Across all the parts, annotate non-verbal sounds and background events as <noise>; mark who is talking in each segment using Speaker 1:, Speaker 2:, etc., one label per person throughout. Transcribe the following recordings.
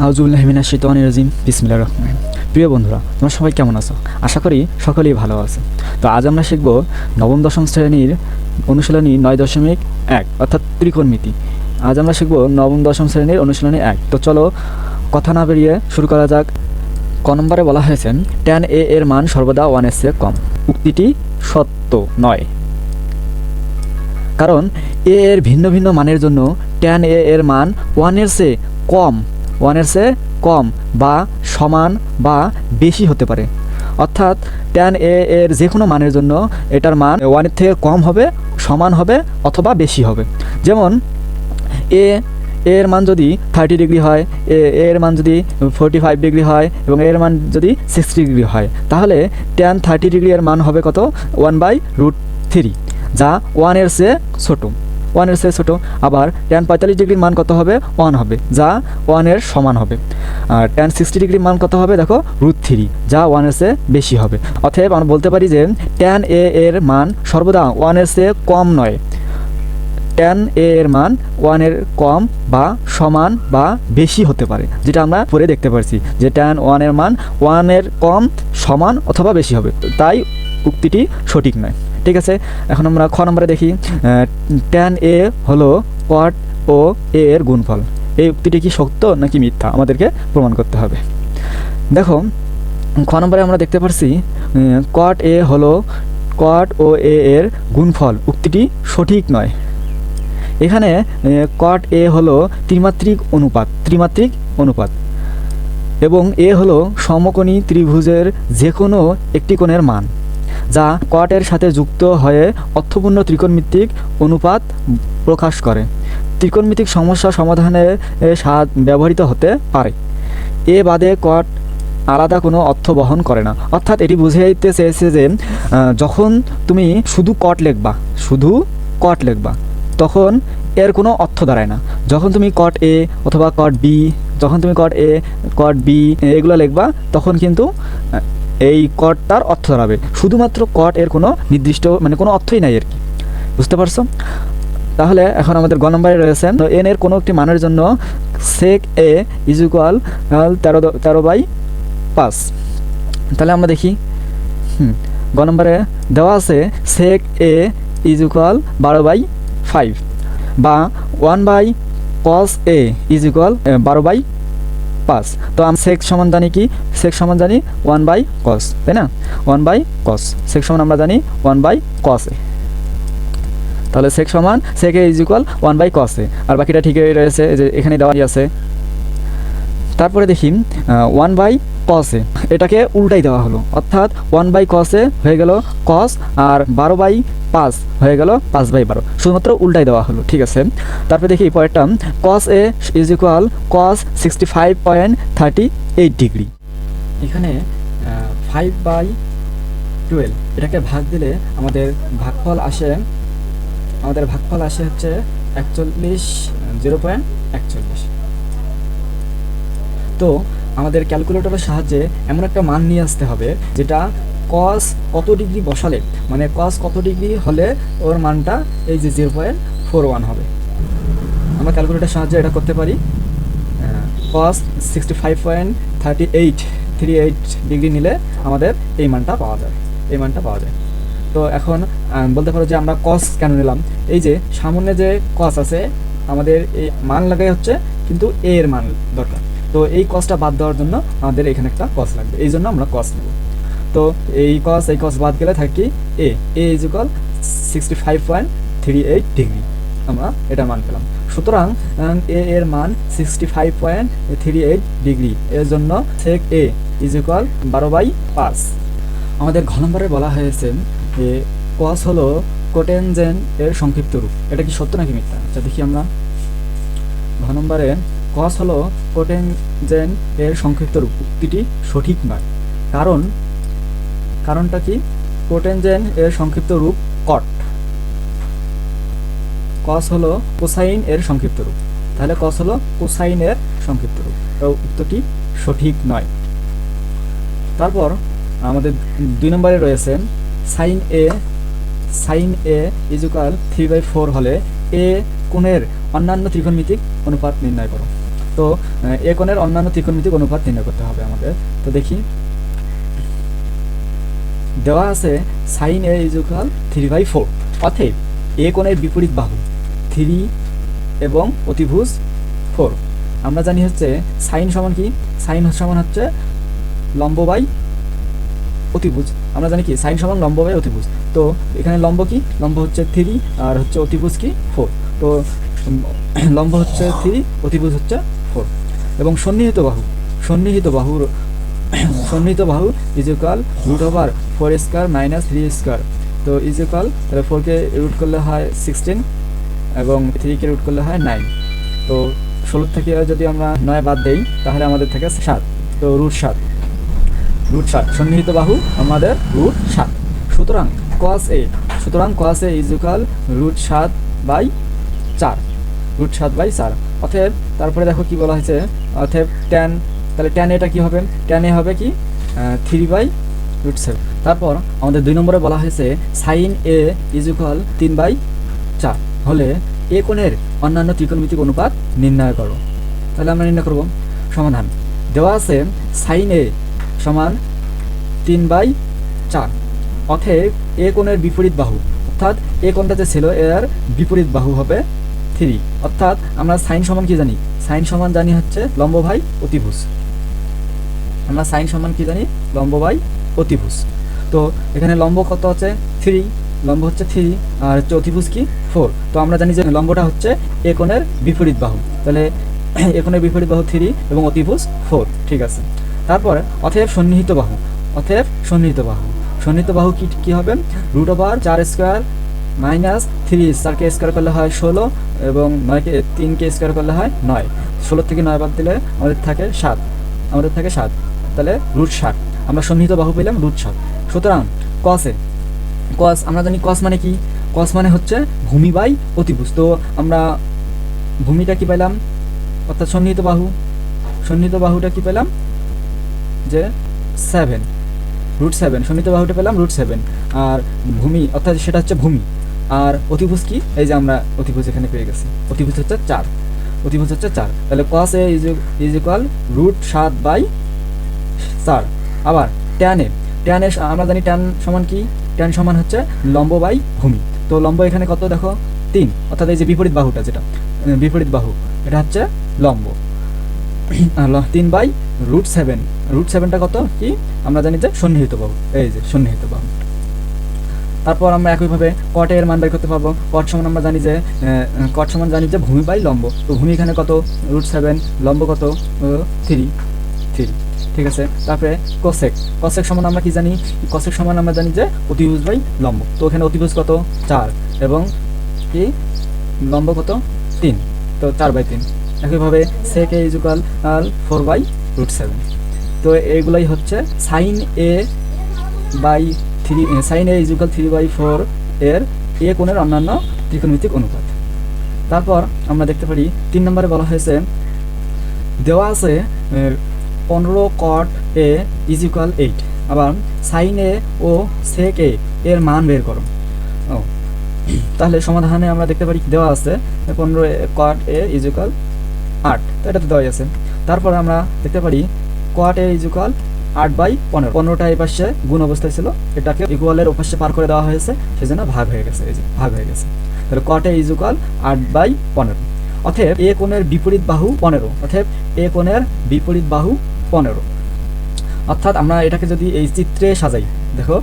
Speaker 1: রাজিম। বিসমিল্লাহ রহমান প্রিয় বন্ধুরা, তোমরা সবাই কেমন আছো? আশা করি সকলেই ভালো আছে। তো আজ আমরা শিখব নবম, দশম শ্রেণির অনুশীলনী নয় দশমিক এক, অর্থাৎ ত্রিকোণমিতি। আজ আমরা শিখব নবম, দশম শ্রেণির অনুশীলনী এক। তো চলো কথা না বেরিয়ে শুরু করা যাক। ক নম্বরে বলা হয়েছে ট্যান এ এর মান সর্বদা ওয়ানের চেয়ে কম। উক্তিটি সত্য নয়। কারণ এ এর ভিন্ন ভিন্ন মানের জন্য ট্যান এ এর মান ওয়ানের চেয়ে কম ওয়ানের চেয়ে কম বা সমান বা বেশি হতে পারে। অর্থাৎ ট্যান এ এর যে কোনো মানের জন্য এটার মান ওয়ানের থেকে কম হবে, সমান হবে অথবা বেশি হবে। যেমন এ এর মান যদি থার্টি ডিগ্রি হয় এ এর মান যদি ফোরটি ফাইভ ডিগ্রি হয় এবং এর মান যদি সিক্সটি ডিগ্রি হয়, তাহলে ট্যান থার্টি ডিগ্রি এর মান হবে কত? ওয়ান বাই রুট থ্রি যা ওয়ানের চেয়ে ছোটো। ওয়ানের চেয়ে ছোটো। আবার ট্যান পঁয়তাল্লিশ ডিগ্রির মান কত হবে? ওয়ান হবে, যা ওয়ানের সমান হবে। আর ট্যান সিক্সটি ডিগ্রির মান কত হবে? দেখো রুট থ্রি যা ওয়ানের চেয়ে বেশি হবে। অতএব আমরা বলতে পারি যে ট্যান এ এর মান সর্বদা ওয়ানের চেয়ে কম নয়। ট্যান এ এর মান ওয়ানের কম বা সমান বা বেশি হতে পারে, যেটা আমরা পরে দেখতে পারছি যে ট্যান ওয়ানের মান ওয়ানের কম, সমান অথবা বেশি হবে। তাই উক্তিটি সঠিক নয়। ঠিক আছে? এখন আমরা খ নম্বরে দেখি। ট্যান এ হলো কট ও এ এর গুণফল। এই উক্তিটি কি সত্য নাকি মিথ্যা? আমাদেরকে প্রমাণ করতে হবে। দেখো, খ নম্বরে আমরা দেখতে পারছি কট এ হলো কট ও এ এর গুণফল। উক্তিটি সঠিক নয়। এখানে কট এ হলো ত্রিমাত্রিক অনুপাত ত্রিমাত্রিক অনুপাত। এবং এ হলো সমকোণী ত্রিভুজের যে কোনো একটি কোণের মান। যা কটের সাথে যুক্ত হয়ে অর্থপূর্ণ ত্রিকোণমিতিক অনুপাত প্রকাশ করে। ত্রিকোণমিতিক সমস্যা সমাধানে ব্যবহৃত হতে পারে। এ বাদে কট আলাদা কোনো অর্থ বহন করে না। অর্থাৎ এটি বুঝাইতে চেয়েছে যে যখন তুমি শুধু কট লেখবা, শুধু কট লেখবা, তখন এর কোনো অর্থ দাঁড়ায় না। যখন তুমি কট এ অথবা কট বি, যখন তুমি কট এ কট বি, এগুলো লিখবা, তখন কিন্তু এই কটটার অর্থ দাঁড়াবে। শুধুমাত্র কট এর কোনো নির্দিষ্ট মানে কোনো অর্থই নাই আর কি। বুঝতে পারছ? তাহলে এখন আমাদের গ নম্বরে রয়েছেন তো এন এর কোনো একটি মানের জন্য সেক এ ইজ ইকুয়াল তেরো তেরো বাই পাঁচ। তাহলে আমরা দেখি, হুম, গ নম্বরে দেওয়া আছে সেক এ ইজ ইকুয়াল বারো বাই ফাইভ বা one by cos A is equal বারো বাই পাঁচ তো আমি সেক সমান জানি কি? সেক সমান জানি ওয়ান বাই কস তাই না? ওয়ান বাই কস সেক সমান আমরা জানি ওয়ান বাই কসে তাহলে সেক সমান সেকে ইজ ইকুয়াল ওয়ান বাই কসে আর বাকিটা ঠিকই রয়েছে যে এখানে দেওয়াই আছে। তারপরে দেখি ওয়ান বাই কসে এটাকে উল্টাই দেওয়া হলো। অর্থাৎ ওয়ান বাই কসে হয়ে গেল কস আর বারো বাই পাঁচ হয়ে গেল পাঁচ বাই বারো। শুধুমাত্র উল্টাই দেওয়া হলো, ঠিক আছে? তারপরে দেখি পরেরটা। Cos A is equal cos sixty five point thirty eight degree এখানে ফাইভ বাই টুয়েলভ এটাকে ভাগ দিলে আমাদের ভাগফল আসে, আমাদের ভাগফল আসে হচ্ছে একচল্লিশ জিরো পয়েন্ট একচল্লিশ। তো আমাদের ক্যালকুলেটরের সাহায্যে এমন একটা মান নিয়ে আসতে হবে, যেটা কস কত ডিগ্রি বসালে মানে কস কত ডিগ্রি হলে ওর মানটা এই যে জিরো পয়েন্ট ফোর ওয়ান হবে। আমরা ক্যালকুলেটরের সাহায্যে এটা করতে পারি। Cos sixty five point thirty eight three eight degree নিলে আমাদের এই মানটা পাওয়া যায়, এই মানটা পাওয়া যায়। তো এখন বলতে পারো যে আমরা কস কেন নিলাম? এই যে সামনে যে কস আছে, আমাদের এই মান লাগাই হচ্ছে কিন্তু এর মান দরকার। তো এই কসটা বাদ দেওয়ার জন্য আমাদের এখানে একটা কস লাগবে। এই জন্য আমরা কস নেব। তো এই কস এই কস বাদ গেলে থাকি A A is equal sixty five point three eight degree আমরা এটা মান পেলাম। সুতরাং এ এর মান sixty five point three eight degree এর জন্য সেক এ ইজ ইকাল বারো বাই পাঁচ। আমাদের ঘ নম্বরে বলা হয়েছে যে কস হলো কোটেনজেন এর সংক্ষিপ্ত রূপ। এটা কি সত্য নাকি মিথ্যা? আচ্ছা দেখি আমরা। ঘ নম্বরে কস হলো কোটেনজেন এর সংক্ষিপ্ত রূপ। উক্তিটি সঠিক নয়। কারণ, কারণটা কি? কোটেনজেন এর সংক্ষিপ্ত রূপ কট কস হলো কোসাইন এর সংক্ষিপ্ত রূপ। তাহলে কস হলো কোসাইন এর সংক্ষিপ্ত রূপ। উত্তরটি সঠিক নয়। তারপর আমাদের দুই নম্বরে রয়েছে sine A sine A equal three by four হলে এ কোণের অন্যান্য ত্রিকোণমিতিক অনুপাত নির্ণয় করো। তো এ কোণের অন্যান্য ত্রিকোণমিতিক অনুপাত নির্ণয় করতে হবে আমাদের। তো দেখি। দেওয়া আছে sine A is equal three by four অতএব, এ কোণের বিপরীত বাহু থ্রি এবং অতিভুজ ফোর আমরা জানি হচ্ছে সাইন সমান কি? সাইন সমান হচ্ছে লম্ব বাই অতিভুজ। আমরা জানি কি? সাইন সমান লম্ব বাই অতিভুজ। তো, এখানে লম্ব কি? লম্ব হচ্ছে থ্রি আর হচ্ছে অতিভুজ কি? ফোর তো <clears throat> লম্ব হচ্ছে থ্রি অতিভুজ হচ্ছে ফোর। এবং সন্নিহিত বাহু, সন্নিহিত বাহুর, <clears throat> সন্নিহিত বাহু is equal root over four square minus three square তো ইজ ইকাল তাহলে ফোরকে রুট করলে হয় সিক্সটিন এবং থ্রিকে রুট করলে হয় নাইন তো ষোলো থেকে যদি আমরা নয় বাদ দেই, তাহলে আমাদের থাকে সাত। তো রুট সাত। রুট সাত। সন্নিহিত বাহু আমাদের রুট সাত। সুতরাং কস এ সুতরাং cos A is equal root সাত বাই চার। রুট সাত বাই চার। অতএব তারপরে দেখো কি বলা হয়েছে, অতএব ট্যান তাহলে ট্যান এটা কি হবে? ট্যান এ হবে কি? থ্রি বাই রুট সেভেন তারপর আমাদের দুই নম্বরে বলা হয়েছে সাইন এ ইজ ইকুয়াল তিন বাই চার। হলে এ কোণের অন্যান্য ত্রিকোণমিতিক অনুপাত নির্ণয় করো। তাহলে আমরা নির্ণয় করব। সমাধান। দেওয়া আছে সাইন এ সমান তিন বাই চার। অতএব এ কোণের বিপরীত বাহু, অর্থাৎ এ কোণটা যে ছিল এর বিপরীত বাহু হবে থ্রি, অর্থাৎ আমরা সাইন সমান কি জানি? সাইন সমান জানি হচ্ছে লম্ব ভাই অতিভুজ। আমরা সাইন সমান কি জানি? লম্ব বাই অতিভুজ। তো এখানে লম্ব কত হচ্ছে থ্রি। লম্ব হচ্ছে থ্রি, আর হচ্ছে অতিভুজ কি? ফোর। তো আমরা জানি যে লম্বটা হচ্ছে এ কোণের বিপরীত বাহু। তাহলে <clears throat> এ কোণের বিপরীত বাহু থ্রি এবং অতিভুজ ফোর। ঠিক আছে। তারপরে অতএব সন্নিহিত বাহু। অতএব সন্নিহিত বাহু। সন্নিহিত বাহু কি কি হবে? রুট ওভার চার স্কোয়ার মাইনাস থ্রি চারকে স্কোয়ার করলে হয় ষোলো এবং নয়কে তিনকে স্কোয়ার করলে হয় নয়। ষোলো থেকে নয় বাদ দিলে আমাদের থাকে সাত। আমাদের থাকে সাত। তাহলে রুট ষাট আমরা সন্নিহিত বাহু পেলাম রুট ষাট সুতরাং কসে কস আমরা জানি কস মানে কি? কস মানে হচ্ছে ভূমি বাই অতিভুজ। তো আমরা ভূমিটা কি পেলাম? অর্থাৎ সন্নিহিত বাহু। সন্নিহিত বাহুটা কি পেলাম? যে সেভেন রুট সেভেন সন্নিহিত বাহুটা পেলাম রুট সেভেন আর ভূমি অর্থাৎ সেটা হচ্ছে ভূমি। আর অতিভুজ কি? এই যে আমরা অতিভুজ এখানে পেয়ে গেছি। অতিভুজ হচ্ছে চার। অতিভুজ হচ্ছে চার। তাহলে cos A is equal root সাত বাই চার। আবার ট্যানে ট্যানে আমরা জানি ট্যান সমান কি? ট্যান সমান হচ্ছে লম্ব বাই ভূমি। তো লম্ব এখানে কত দেখো? তিন। অর্থাৎ এই যে বিপরীত বাহুটা যেটা বিপরীত বাহু, এটা হচ্ছে লম্ব। তিন বাই রুট সেভেন রুট সেভেনটা কত? কি? আমরা জানি যে সন্নিহিত বাহু। এই যে সন্নিহিত বাহু। তারপর আমরা একইভাবে কটে এর মান বের করতে পারব। কট সমান আমরা জানি যে কট সমান জানি যে ভূমি বাই লম্ব। তো ভূমি এখানে কত? রুট সেভেন লম্ব কত? থ্রি থ্রি ঠিক আছে? তারপরে কসেক কসেক সমান আমরা কি জানি? কসেক সমান আমরা জানি যে অতিভুজ বাই লম্ব। তো এখানে অতিভুজ কত? চার। এবং কি? লম্ব কত? তিন। তো চার বাই তিন। একইভাবে sec A equal four by root seven তো এইগুলাই হচ্ছে sine A by three sine A equal three by four এর এ কোণের অন্যান্য ত্রিকোণমিতিক অনুপাত। তারপর আমরা দেখতে পারি, তিন নম্বরে বলা হয়েছে, দেওয়া আছে পনেরো কট এ ইজ এইট আবার সাইন এ ও সেক এ এর মান বের করো। ও। তাহলে সমাধানে আমরা দেখতে পারি দেওয়া আছে পনেরো কট এ ইজ আট। তো এটা তো দেওয়াই আছে। তারপর আমরা দেখতে পারি কোয়াট এ ইজ আট বাই পনেরো। পনেরোটা এই পাশে গুণ অবস্থায় ছিল। এটাকে ইকুয়ালের ওপাশে পার করে দেওয়া হয়েছে। সেজন্য ভাগ হয়ে গেছে, এই যে ভাগ হয়ে গেছে। তাহলে কোয়াট এ ইজ ইকুয়াল আট বাই পনেরো। অতএব এ কোণের বিপরীত বাহু পনেরো। অতএব এ কোণের বিপরীত বাহু পনেরো। অর্থাৎ আমরা এটাকে যদি এই চিত্রে সাজাই, দেখো।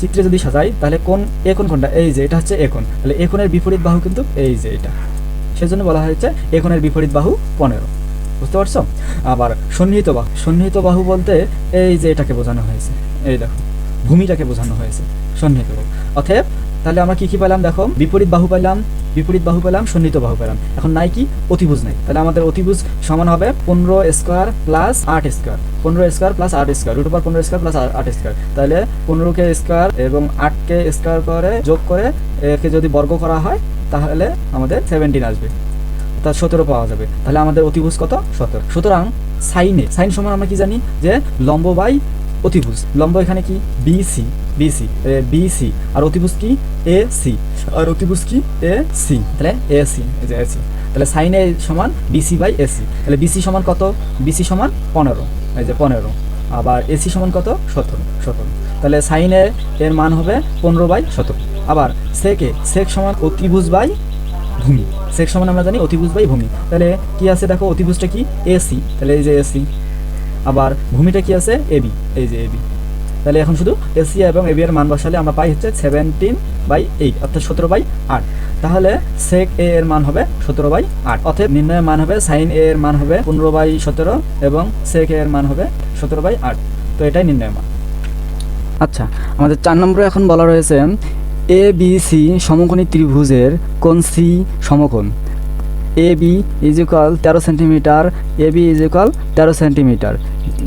Speaker 1: চিত্রে যদি সাজাই, তাহলে কোন এ কোন কোনটা এই যে, এটা হচ্ছে এ কোণ। তাহলে এ কোণের বিপরীত বাহু কিন্তু এই যে, এটা। সেজন্য বলা হয়েছে এ কোণের বিপরীত বাহু পনেরো। বুঝতে পারছ? আবার সন্নিহিত বাহু সন্নিহিত বাহু বলতে এই যে এটাকে বোঝানো হয়েছে, এই দেখো, ভূমিটাকে বোঝানো হয়েছে, সন্নিহিত বাহু। অতএব, তাহলে আমরা কি কি পেলাম দেখো? বিপরীত বাহু পেলাম, বিপরীত বাহু পেলাম, সন্নিহিত বাহু পেলাম। এখন নাই কি? অতিভুজ নাই। তাহলে আমাদের অতিভুজ সমান হবে পনেরো স্কোয়ার প্লাস আট স্কোয়ার। পনেরো স্কোয়ার প্লাস আট স্কোয়ার। রুট ওভার পনেরো স্কোয়ার প্লাস আট স্কোয়ার। তাহলে পনেরোকে স্কোয়ার এবং আটকে স্কোয়ার করে যোগ করে একে যদি বর্গ করা হয়, তাহলে আমাদের সেভেন্টিন আসবে। অর্থাৎ সতেরো পাওয়া যাবে। তাহলে আমাদের অতিভুজ কত? সতেরো। সুতরাং সাইনে, সাইন সমান আমরা কি জানি? যে লম্ব বাই অতিভুজ। লম্ব এখানে কি? বিসি বিসি বিসি আর অতিভুজ কি? এ সি আর অতিভুজ কি? এ সি তাহলে এ সি যে এ সি তাহলে সাইন সমান বিসি বাই এসি তাহলে বিসি সমান কত? বিসি সমান পনেরো। এই যে পনেরো। আবার এসি সমান কত? সতেরো। সতেরো। তাহলে সাইন এর মান হবে পনেরো বাই সতেরো। আবার সেকে সেক সমান অতিভুজ বাই ভূমি। সেক সমান আমরা জানি অতিভুজ বাই ভূমি। তাহলে কি আছে দেখো, অতিভুজটা কি? এসি তাহলে এই যে এসি আবার ভূমিটা কি আছে? এবি এই যে এবি তাহলে এখন শুধু এসি এবং এবি এর মান বসালে আমরা পাই হচ্ছে সেভেন্টিন বাই এইট অর্থাৎ সতেরো বাই আট। তাহলে সেক এ এর মান হবে সতেরো বাই আট। অর্থাৎ নির্ণয়ের মান হবে সাইন এ এর মান হবে পনেরো বাই সতেরো এবং সেক এ এর মান হবে সতেরো বাই আট। তো এটাই নির্ণয় মান। আচ্ছা আমাদের চার নম্বরে এখন বলা রয়েছে এ বি সি সমকোণী ত্রিভুজের কোণ সি সমকোণ। এ বি ইজ ইকাল তেরো centimetre A B is equal তেরো সেন্টিমিটার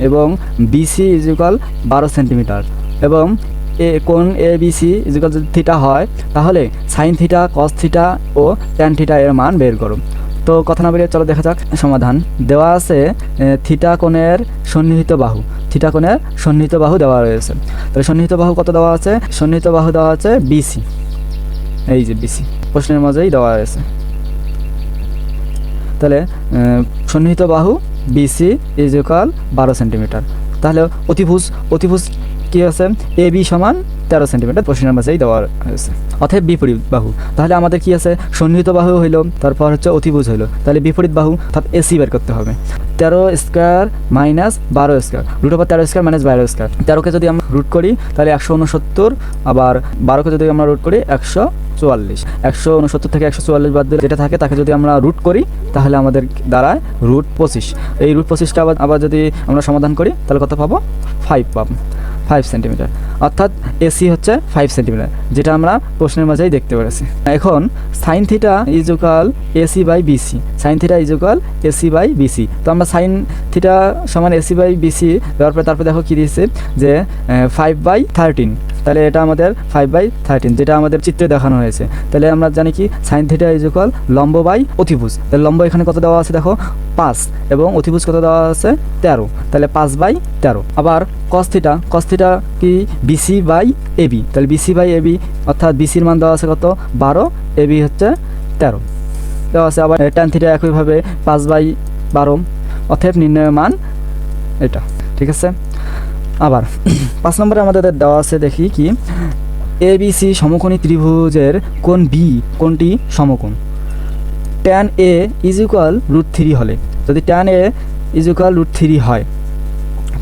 Speaker 1: এবং বিসি ইজ ইকাল বারো সেন্টিমিটার এবং এ কোন A B C is equal যদি থিটা হয়, তাহলে সাইন থিটা কস থিটা ও ট্যান থিটা এর মান বের করো। তো কথা না বেরিয়ে চলো দেখা যাক সমাধান। দেওয়া আছে থিটা কোণের সন্নিহিত বাহু। থিটা সন্নিহিত বাহু দেওয়া রয়েছে। তাহলে সন্নিহিত বাহু কত দেওয়া আছে? সন্নিহিত বাহু দেওয়া আছে বিসি এই যে বিসি প্রশ্নের মাঝেই দেওয়া রয়েছে। তাহলে সন্নিহিত বাহু বিসি ইজ ইকাল বারো সেন্টিমিটার। তাহলে অতিভুজ অতিভুজ কি আছে? এ, বি সমান তেরো সেন্টিমিটার। প্রশ্নের মাঝেই দেওয়া হয়েছে। অতএব বিপরীত বাহু। তাহলে আমাদের কি আছে? সন্নিহিত বাহু হইল, তারপর হচ্ছে অতিভুজ হইল। তাহলে বিপরীত বাহু, অর্থাৎ এসি বের করতে হবে। তেরো স্কোয়ার মাইনাস বারো স্কোয়ার। রুট ওভার তেরো স্কোয়ার মাইনাস বারো স্কোয়ার। তেরোকে যদি আমরা রুট করি, তাহলে একশো উনসত্তর আবার বারোকে যদি আমরা রুট করি, একশো চুয়াল্লিশ। একশো উনসত্তর থেকে একশো চুয়াল্লিশ বাদ দিলে যেটা থাকে, তাকে যদি আমরা রুট করি, তাহলে আমাদের দাঁড়ায় রুট পঁচিশ। এই রুট পঁচিশটা আবার আবার যদি আমরা সমাধান করি, তাহলে কত পাবো? ফাইভ পাবো। ফাইভ সেন্টিমিটার অর্থাৎ এসি হচ্ছে ফাইভ সেন্টিমিটার যেটা আমরা প্রশ্নের মাঝেই দেখতে পেরেছি। এখন sine theta equal AC by BC sine theta equal AC by BC তো আমরা সাইন থিটা সমান এসি বাই বিসি দেওয়ার পরে তারপরে দেখো কী দিয়েছে, যে ফাইভ বাই থার্টিন তাহলে এটা আমাদের ফাইভ বাই থার্টিন যেটা আমাদের চিত্রে দেখানো হয়েছে। তাহলে আমরা জানি কি? সাইন থিটা ইজুকাল লম্ব বাই অতিভুজ। তাহলে লম্ব এখানে কত দেওয়া আছে দেখো? পাঁচ। এবং অতিভুজ কত দেওয়া আছে? তেরো। তাহলে পাঁচ বাই তেরো। আবার কস থিটা কস থিটা কি? বিসি বাই এবি তাহলে বিসি বাই এবি অর্থাৎ বিসির মান দেওয়া আছে কত? বারো। এবি হচ্ছে তেরো। দেওয়া আছে আবার ট্যান থিটা একইভাবে পাঁচ বাই বারো। অতএব নির্ণয়ের মান এটা। ঠিক আছে? আবার পাঁচ নম্বরে আমাদের দেওয়া আছে দেখি কি? এ বি সি সমকোণী ত্রিভুজের কোন বি কোনটি সমকোণ। Tan A is equal root three হলে, যদি tan A is equal root three হয়,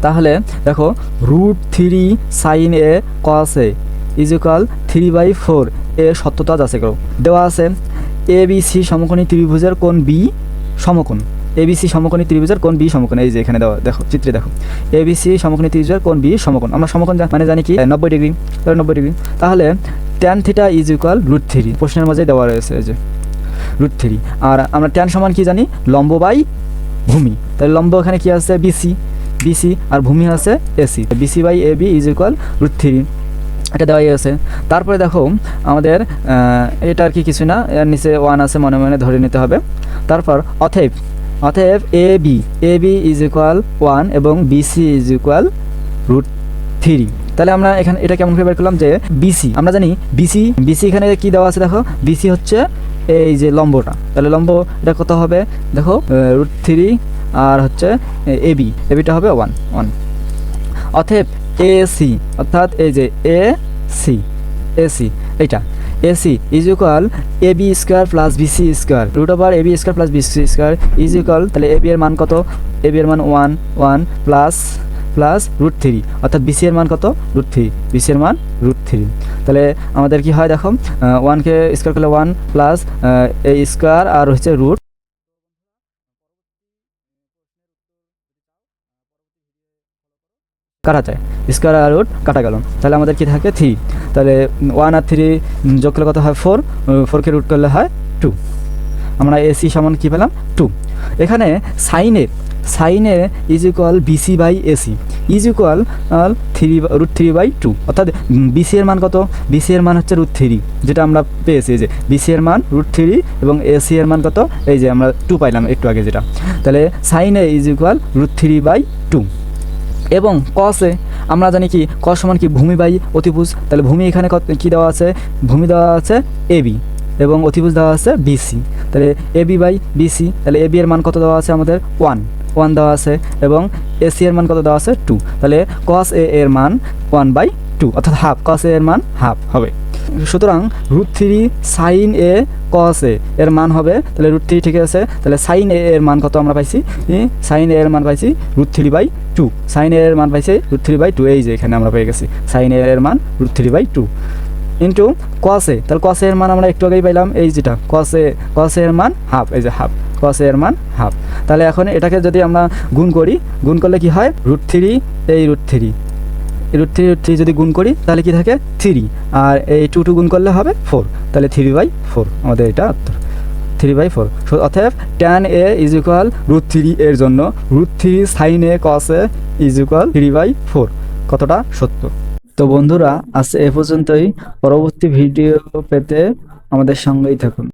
Speaker 1: তাহলে দেখো root three sine A cos A is equal three by four এ সত্যতা যাচাই করো। দেওয়া আছে এ বি সি সমকোণী ত্রিভুজের কোন বি সমকোণ। এবিসি সমকোণী ত্রিভুজের কোন বি সমকোণ, এই যে এখানে দেওয়া, দেখো, চিত্রে দেখো। এবিসি সমকোণী ত্রিভুজের কোন বি সমকোণ, আমরা সমকোণ মানে জানি কি? নব্বই ডিগ্রি নব্বই ডিগ্রি। তাহলে tan theta is equal root three প্রশ্নের মাঝে দেওয়া রয়েছে এই যে রুট থ্রি আর আমরা ট্যান সমান কি জানি? লম্ব বাই ভূমি। তাহলে লম্ব এখানে কি আছে? বিসি বিসি আর ভূমি আছে AC BC by A B is equal root three এটা দেওয়াই আছে। তারপরে দেখো, আমাদের এটা আর কি কিছু না? এর নিচে ওয়ান আছে, মনে মনে ধরে নিতে হবে। তারপর অথেব অতএব A B A B is equal one এবং BC is equal root three তাহলে আমরা এখানে, এটা কেমন বের করলাম যে বিসি আমরা জানি বিসি বিসি এখানে কি দেওয়া আছে দেখো? বিসি হচ্ছে এই যে লম্বটা। তাহলে লম্ব এটা কত হবে? দেখো রুট থ্রি আর হচ্ছে এ বি, এ বিটা হবে ওয়ান ওয়ান অতএব এ সি, অর্থাৎ এই যে এ সি এ সি, এইটা। AC is equal A B square plus BC square root over A B square plus BC square is equal তাহলে এ বি এর মান কত? এ বি এর মান one one plus plus root three অর্থাৎ BC এর মান কত? রুট থ্রি বিসি এর মান রুট থ্রি তাহলে আমাদের কি হয় দেখো? ওয়ানকে স্কোয়ার করলে ওয়ান প্লাস এ স্কোয়ার আর হচ্ছে রুট কাটা যায়। স্কোয়ার রুট কাটা গেল। তাহলে আমাদের কি থাকে? থ্রি তাহলে ওয়ান আর থ্রি যোগ করলে কত হয়? ফোর ফোরকে রুট করলে হয় টু আমরা এসি সমান কী পেলাম? টু এখানে সাইনের sine A is equal BC by AC is equal three root three by two অর্থাৎ বিসি এর মান কত? বিসি এর মান হচ্ছে রুট থ্রি যেটা আমরা পেয়েছি যে বিসি এর মান রুট থ্রি এবং এসি এর মান কত? এই যে আমরা টু পাইলাম একটু আগে যেটা। তাহলে sine A is equal root three by two এবং কসে আমরা জানি কি, ক সমান কি, ভূমি বাই অতিভুজ। তাহলে ভূমি এখানে কি দেওয়া আছে? ভূমি দেওয়া আছে এবি এবং অতিভুজ দেওয়া আছে বিসি তাহলে এ বি বাই বিসি তাহলে এ বি এর মান কত দেওয়া আছে আমাদের? ওয়ান ওয়ান দেওয়া আছে এবং এসি এর মান কত দেওয়া আছে? টু তাহলে কস এ এর মান ওয়ান বাই টু অর্থাৎ হাফ কস এ এর মান হাফ হবে। সুতরাং root three sine A cos A এর মান হবে, তাহলে রুট থ্রি ঠিক আছে, তাহলে সাইন এ এর মান কত আমরা পাইছি? সাইন এ এর মান পাইছি root three by two sine A এর মান পাইছি রুট থ্রি বাই টু এই যে এখানে আমরা পেয়ে গেছি। সাইন এ এর মান root three by two into cos A তাহলে কসে এর মান আমরা একটু আগেই পাইলাম, এই যেটা কসে কসে এর মান হাফ এই যে হাফ কসে এর মান হাফ তাহলে এখন এটাকে যদি আমরা গুণ করি, গুণ করলে কি হয়? রুট থ্রি এই root three root three root three যদি গুণ করি, তাহলে কি থাকে? থ্রি আর এই টু টু গুণ করলে হবে ফোর তাহলে থ্রি বাই ফোর আমাদের এটা উত্তর। থ্রি বাই ফোর অতএব tan A is equal root three এর জন্য root three sine A cos A is equal three by four কতটা? সত্য তো বন্ধুরা, আজ এ পর্যন্তই। পরবর্তী ভিডিও পেতে আমাদের সঙ্গেই থাকুন।